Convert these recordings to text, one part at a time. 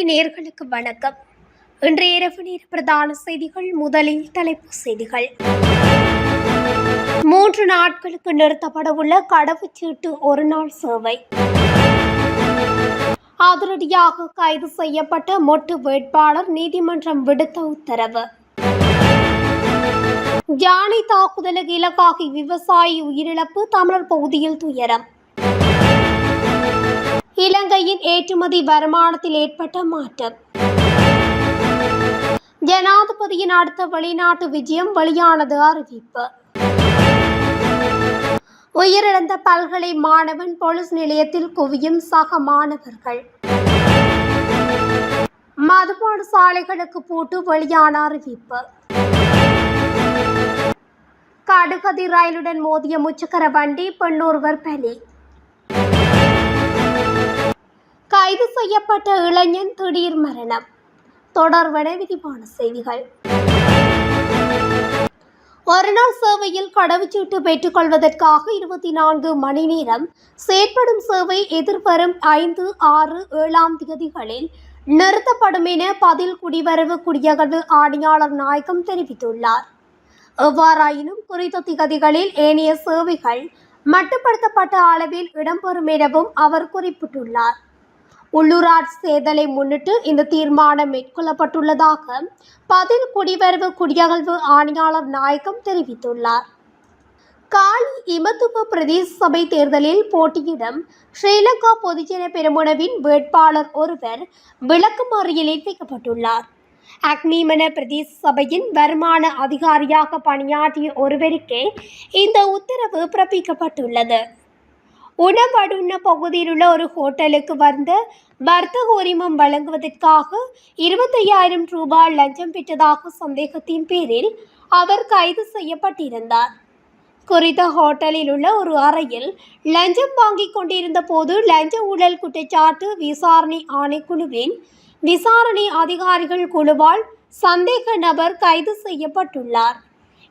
தமிழொலி நேர்களுக்கு வணக்கம். இன்றைய இரவு நேர பிரதான செய்திகள் முதலில் தலைப்பு செய்திகள். மூன்று நாட்களுக்கு நிறுத்தப்படவுள்ள கடவுச்சீட்டு ஒரு நாள் சேவை. அதிரடியாக கைது செய்யப்பட்ட மொட்டு வேட்பாளர் நீதிமன்றம் விடுத்த உத்தரவு. யானை தாக்குதலுக்கு இலக்காகி விவசாயி உயிரிழப்பு தமிழர் பகுதியில் துயரம். இலங்கையின் ஏற்றுமதி வருமானத்தில் ஏற்பட்ட மாற்றம். ஜனாதிபதியின் அடுத்த வெளிநாட்டு விஜயம் வெளியானது அறிவிப்பு. உயிரிழந்த பல்கலை மாணவன் போலீஸ் நிலையத்தில் குவியும் சக மாணவர்கள். மதுபான சாலைகளுக்கு பூட்டு வெளியான அறிவிப்பு. கடுகதி ரயிலுடன் மோதிய முச்சக்கர வண்டி பெண்ணொருவர் பலி. கைது செய்யப்பட்ட இளைஞன் திடீர் மரணம். தொடர்வன விரிவான செய்திகள். ஒருநாள் சேவையில் கடவுச்சீட்டு பெற்றுக்கொள்வதற்காக இருபத்தி நான்கு மணி நேரம் செயற்படும் சேவை எதிர்வரும் ஐந்து ஆறு ஏழாம் தேதிகளில் நிறுத்தப்படும் என பதில் குடிவரவு குடியகழ்வு ஆணையாளர் நாயகம் தெரிவித்துள்ளார். எவ்வாறாயினும் குறித்த திகதிகளில் ஏனைய சேவைகள் மட்டுப்படுத்தப்பட்ட அளவில் இடம்பெறும் எனவும் அவர் குறிப்பிட்டுள்ளார். உள்ளூராட்சி தேர்தலை முன்னிட்டு இந்த தீர்மானம் மேற்கொள்ளப்பட்டுள்ளதாக பதில் குடிவரவு குடியகழ்வு ஆணையாளர் நாயகம் தெரிவித்துள்ளார். காலி இமத்துவ பிரதேச சபை தேர்தலில் போட்டியிடும் ஸ்ரீலங்கா பொதுஜன பெருமுனவின் வேட்பாளர் ஒருவர் விளக்குமாறியலில் வைக்கப்பட்டுள்ளார். அக்னிமன பிரதேச சபையின் வருமான அதிகாரியாக பணியாற்றிய ஒருவருக்கே இந்த உத்தரவு பிறப்பிக்கப்பட்டுள்ளது. உணவடுண்ண பகுதியில் உள்ள ஒரு ஹோட்டலுக்கு வந்து வர்த்தக உரிமம் வழங்குவதற்காக இருபத்தையாயிரம் ரூபாய் லஞ்சம் பெற்றதாக சந்தேகத்தின் பேரில் அவர் கைது செய்யப்பட்டிருந்தார். குறித்த ஹோட்டலில் உள்ள ஒரு அறையில் லஞ்சம் வாங்கிக் கொண்டிருந்த போது லஞ்ச ஊழல் குற்றச்சாட்டு விசாரணை ஆணைக்குழுவின் விசாரணை அதிகாரிகள் குழுவால் சந்தேக நபர் கைது செய்யப்பட்டுள்ளார்.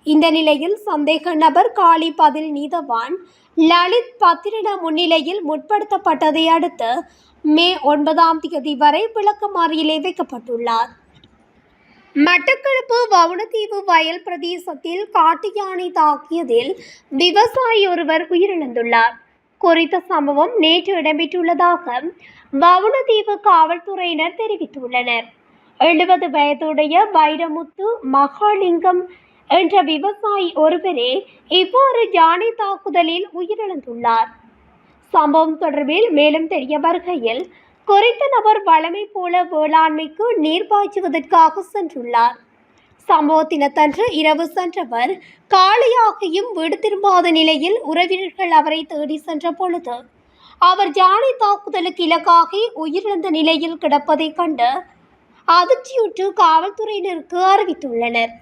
இந்த நிலையில் சந்தேக நபர் காளி பதில் நீதவான் லலித் பத்திரிட முன்னிலையில் முற்படுத்தப்பட்டதை அடுத்து மே ஒன்பதாம் தேதி வரை விளக்கமாறியிலே வைக்கப்பட்டுள்ளார். மட்டக்களப்பு வவுணதீவு வயல் பிரதேசத்தில் காட்டு யானை தாக்கியதில் விவசாயி ஒருவர் உயிரிழந்துள்ளார். குறித்த சம்பவம் நேற்று இடம்பெற்றுள்ளதாக வவுணதீவு காவல்துறையினர் தெரிவித்துள்ளனர். எழுபது வயதுடைய வைரமுத்து மகாலிங்கம் என்ற விவசாயி ஒருவரே இவ்வாறு யானை தாக்குதலில் உயிரிழந்துள்ளார். சம்பவம் தொடர்பில் மேலும் தெரிய வருகையில் குறித்த நபர் வழமை போல வேளாண்மைக்கு நீர் பாய்ச்சுவதற்காக சென்றுள்ளார். சம்பவத்தினத்தன்று இரவு சென்றவர் காலையாகியும் வீடு திரும்பாத நிலையில் உறவினர்கள் அவரை தேடி சென்ற பொழுது அவர் யானை தாக்குதலுக்கு இலக்காகி உயிரிழந்த நிலையில் கிடப்பதைக் கண்டு அதிர்ச்சியுற்று காவல்துறையினருக்கு அறிவித்துள்ளனர்.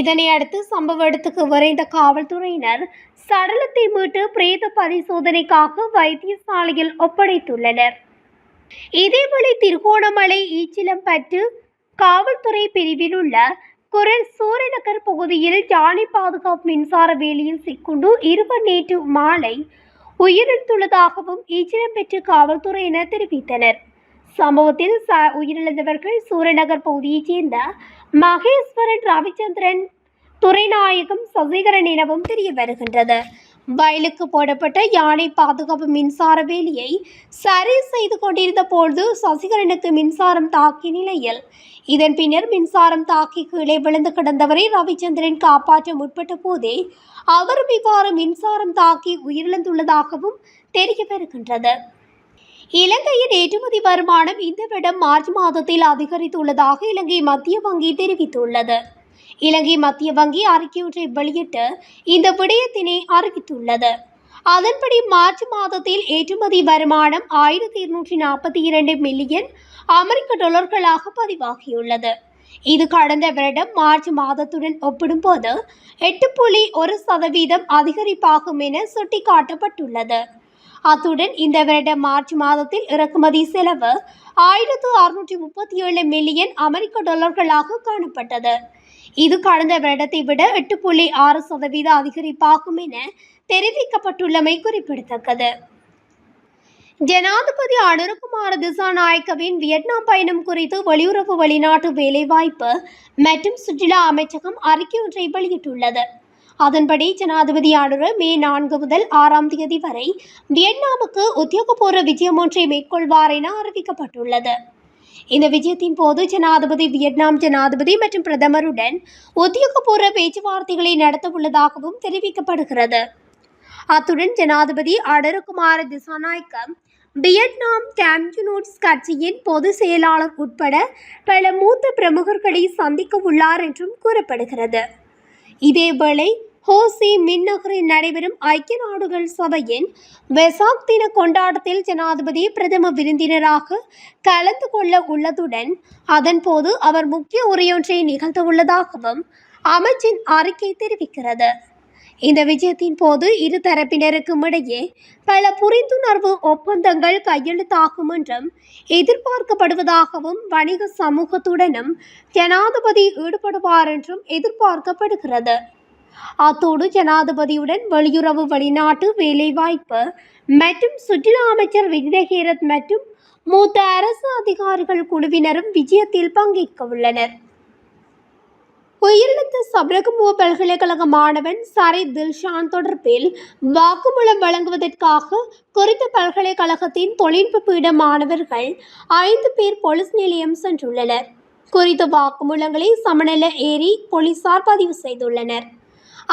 இதனை அடுத்து சம்பவ இடத்துக்கு விரைந்த காவல்துறையினர் சடலத்தை மீட்டு பிரேத பரிசோதனைக்காக வைத்தியசாலையில் ஒப்படைத்துள்ளனர். இதேவேளை திருகோணமலை ஈச்சிலம்பட்டு காவல்துறை பிரிவில் உள்ள குரல் சூரியநகர் பகுதியில் யானை பாதுகாப்பு மின்சார வேலியில் சிக்குண்டு இருவர் நேற்று மாலை உயிரிழந்துள்ளதாகவும் ஈச்சிலம்பெற்று காவல்துறையினர் தெரிவித்தனர். சம்பவத்தில் ச உயிரிழந்தவர்கள் சூரநகர் பகுதியைச் சேர்ந்த மகேஸ்வரன் ரவிச்சந்திரன் துரைநாயகம் சசிகரன் எனவும் தெரிய வருகின்றது. வயலுக்கு போடப்பட்ட யானை பாதுகாப்பு மின்சார வேலியை சரி செய்து கொண்டிருந்த பொழுது சசிகரனுக்கு மின்சாரம் தாக்கிய நிலையில் இதன் பின்னர் மின்சாரம் தாக்கி கீழே விழுந்து கிடந்தவரை ரவிச்சந்திரன் காப்பாற்ற முற்பட்ட போதே அவரும் இவ்வாறு மின்சாரம் தாக்கி உயிரிழந்துள்ளதாகவும் தெரிய வருகின்றது. இலங்கையின் ஏற்றுமதி வருமானம் இந்த வருடம் மார்ச் மாதத்தில் அதிகரித்துள்ளதாக இலங்கை மத்திய வங்கி தெரிவித்துள்ளது. இலங்கை மத்திய வங்கி அறிக்கையொன்றை வெளியிட்டு இந்த விடயத்தினை அறிவித்துள்ளது. அதன்படி மார்ச் மாதத்தில் ஏற்றுமதி வருமானம் ஆயிரத்தி இருநூற்றி நாற்பத்தி இரண்டு மில்லியன் அமெரிக்க டாலர்களாக பதிவாகியுள்ளது. இது கடந்த வருடம் மார்ச் மாதத்துடன் ஒப்பிடும்போது எட்டு புள்ளி ஒரு சதவீதம் அதிகரிப்பாகும் என சுட்டிக்காட்டப்பட்டுள்ளது. அத்துடன் இந்த வருடம் மார்ச் மாதத்தில் இறக்குமதி செலவு ஆயிரத்து அறுநூற்றி முப்பத்தி ஏழு மில்லியன் அமெரிக்க டாலர்களாக காணப்பட்டது. இது கடந்த வருடத்தை விட எட்டு புள்ளி ஆறு சதவீத அதிகரிப்பாகும் என தெரிவிக்கப்பட்டுள்ளமை குறிப்பிடத்தக்கது. ஜனாதிபதி அனுருகுமார திசாநாயக்கவின் வியட்நாம் பயணம் குறித்து வெளியுறவு வெளிநாட்டு வேலைவாய்ப்பு மற்றும் சுற்றுலா அமைச்சகம் அறிக்கை ஒன்றை வெளியிட்டுள்ளது. அதன்படி ஜனாதிபதி அனுர மே நான்கு முதல் ஆறாம் தேதி வரை வியட்நாமுக்கு உத்தியோகபூர்வ விஜயம் ஒன்றை மேற்கொள்வார் என அறிவிக்கப்பட்டுள்ளது. இந்த விஜயத்தின் போது ஜனாதிபதி வியட்நாம் ஜனாதிபதி மற்றும் பிரதமருடன் உத்தியோகபூர்வ பேச்சுவார்த்தைகளை நடத்த உள்ளதாகவும் தெரிவிக்கப்படுகிறது. அத்துடன் ஜனாதிபதி அடருகுமார திசாநாயக்கம் வியட்நாம் கம்யூனிஸ்ட் கட்சியின் பொதுச் செயலாளர் உட்பட பல மூத்த பிரமுகர்களை சந்திக்க உள்ளார் என்றும் கூறப்படுகிறது. இதேவேளை ஹோசி மின் நகரில் நடைபெறும் ஐக்கிய நாடுகள் சபையின் வெசாக் தின கொண்டாட்டத்தில் ஜனாதிபதி பிரதம விருந்தினராக கலந்து கொள்ள உள்ளதுடன் அதன்போது அவர் முக்கிய உரையொன்றை நிகழ்த்த உள்ளதாகவும் அமைச்சின் அறிக்கை தெரிவிக்கிறது. இந்த விஜயத்தின் போது இரு தரப்பினருக்கும் இடையே பல புரிந்துணர்வு ஒப்பந்தங்கள் கையெழுத்தாகும் என்றும் எதிர்பார்க்கப்படுவதாகவும் வணிக சமூகத்துடனும் ஜனாதிபதி ஈடுபடுவார் என்றும் எதிர்பார்க்கப்படுகிறது. அத்தோடு ஜனாதிபதியுடன் வெளியுறவு வெளிநாட்டு வேலைவாய்ப்பு மற்றும் சுற்றுலா அமைச்சர் விஜயகீரத் மற்றும் மூத்த அரசு அதிகாரிகள் குழுவினரும் விஜயத்தில் பங்கேற்க உள்ளனர். உயிரிழந்த சபரகமுவ பல்கலைக்கழக மாணவன் சரை தில்ஷான் தொடர்பில் வாக்குமூலம் வழங்குவதற்காக குறித்த பல்கலைக்கழகத்தின் தொழில்நுட்ப பீட மாணவர்கள் ஐந்து பேர் போலீஸ் நிலையம் சென்றுள்ளனர். குறித்த வாக்குமூலங்களை சமநல ஏரி போலீசார் பதிவு செய்துள்ளனர்.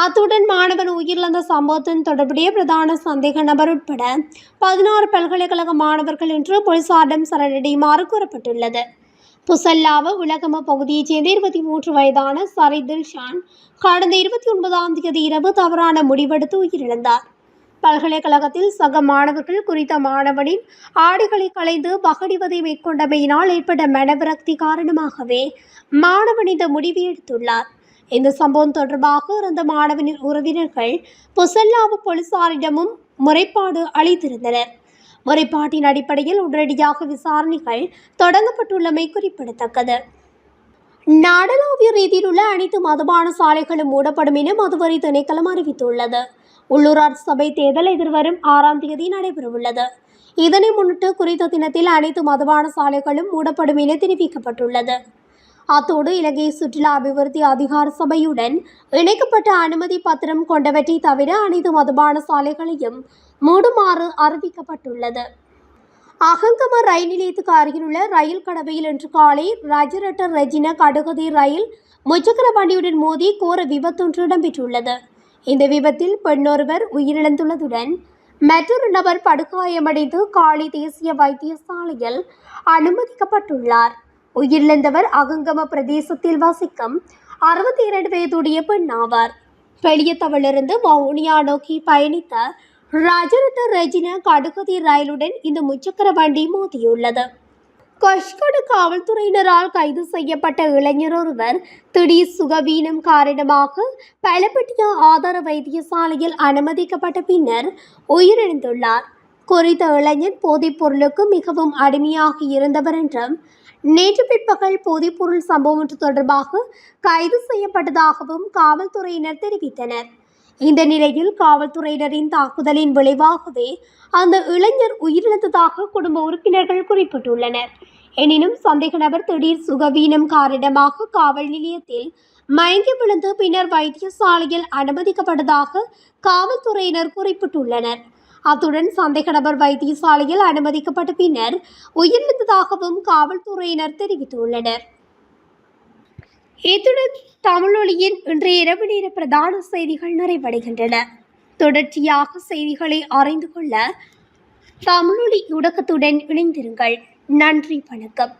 அத்துடன் மாணவன் உயிரிழந்த சம்பவத்தின் தொடர்புடைய பிரதான சந்தேக நபர் உட்பட பதினாறு பல்கலைக்கழக மாணவர்கள் என்று போலீசாரிடம் சரணடையுமாறு கூறப்பட்டுள்ளது. புசல்லாவ உலகம பகுதியைச் சேர்ந்த இருபத்தி மூன்று வயதான சரி தில்ஷான் கடந்த இருபத்தி ஒன்பதாம் தேதி இரவு தவறான முடிவெடுத்து உயிரிழந்தார். பல்கலைக்கழகத்தில் சக மாணவர்கள் குறித்த மாணவனின் ஆடைகளை களைந்து பகடிவதை மேற்கொண்டமையினால் ஏற்பட்ட மனவிரக்தி காரணமாகவே மாணவன் இந்த முடிவை எடுத்துள்ளார். இந்த சம்பவம் தொடர்பாக இருந்த மாணவனின் உறவினர்கள் பொசல்லாவு போலீசாரிடமும் முறைப்பாடு அளித்திருந்தனர். முறைப்பாட்டின் அடிப்படையில் உடனடியாக விசாரணைகள் தொடங்கப்பட்டுள்ளமை குறிப்பிடத்தக்கது. நாடளாவிய ரீதியில் உள்ள அனைத்து மதுபான சாலைகளும் மூடப்படும் என மதுவரி திணைக்களம் அறிவித்துள்ளது. உள்ளூராட்சி சபை தேர்தல் எதிர்வரும் ஆறாம் தேதி நடைபெறவுள்ளது. இதனை முன்னிட்டு குறித்த தினத்தில் அனைத்து மதுபான சாலைகளும் மூடப்படும் என தெரிவிக்கப்பட்டுள்ளது. அத்தோடு இலங்கை சுற்றுலா அபிவிருத்தி அதிகார சபையுடன் இணைக்கப்பட்ட அனுமதி பத்திரம் கொண்டவற்றை தவிர அனைத்து மதுபான சாலைகளையும் மூடுமாறு அறிவிக்கப்பட்டுள்ளது. அகங்கம ரயில் நிலையத்துக்கு அருகிலுள்ள ரயில் கடவையில் இன்று காலை ரஜரட்ட ரெஜின கடுகதி ரயில் முச்சக்கர வண்டியுடன் மோதி கோர விபத்தொன்று இடம்பெற்றுள்ளது. இந்த விபத்தில் பெண்ணொருவர் உயிரிழந்துள்ளதுடன் மற்றொரு நபர் படுகாயமடைந்து காலி தேசிய வைத்தியசாலையில் அனுமதிக்கப்பட்டுள்ளார். உயிரிழந்தவர் அகங்கம பிரதேசத்தில் வசிக்கும் அறுபத்தி இரண்டு வயதுடைய பெண் ஆவார் பெளியத்தவிலிருந்து வவுனியா நோக்கி பயணித்த ரஜரட்ட ரெஜின கடுகதி ரயிலுடன் இந்த முச்சக்கர வண்டி மோதியுள்ளது. கொஷ்கடு காவல்துறையினரால் கைது செய்யப்பட்ட இளைஞர் ஒருவர் திடீர் சுகவீனம் காரணமாக பலப்பட்டிய ஆதார வைத்தியசாலையில் அனுமதிக்கப்பட்ட பின்னர் உயிரிழந்துள்ளார். குறித்த இளைஞர் போதைப் பொருளுக்கு மிகவும் அடிமையாக இருந்தவர் என்றும் நேற்று பிற்பகல் போதைப்பொருள் சம்பவம் ஒன்று தொடர்பாக கைது செய்யப்பட்டதாகவும் காவல்துறையினர் தெரிவித்தனர். இந்த நிலையில் காவல்துறையினரின் தாக்குதலின் விளைவாகவே அந்த இளைஞர் உயிரிழந்ததாக குடும்ப உறுப்பினர்கள் குறிப்பிட்டுள்ளனர். எனினும் சந்தேக நபர் திடீர் சுகவீனம் காரணமாக காவல் நிலையத்தில் மயங்கி விழுந்து பின்னர் வைத்தியசாலையில் அனுமதிக்கப்பட்டதாக காவல்துறையினர் குறிப்பிட்டுள்ளனர். அத்துடன் சந்தேக நபர் வைத்தியசாலையில் அனுமதிக்கப்பட்ட பின்னர் உயிரிழந்ததாகவும் காவல்துறையினர் தெரிவித்துள்ளனர். இத்துடன் தமிழொலியின் இன்றைய இரவு நேர பிரதான செய்திகள் நிறைவடைகின்றன. தொடர்ச்சியாக செய்திகளை அறிந்து கொள்ள தமிழொலி ஊடகத்துடன் இணைந்திருங்கள். நன்றி வணக்கம்.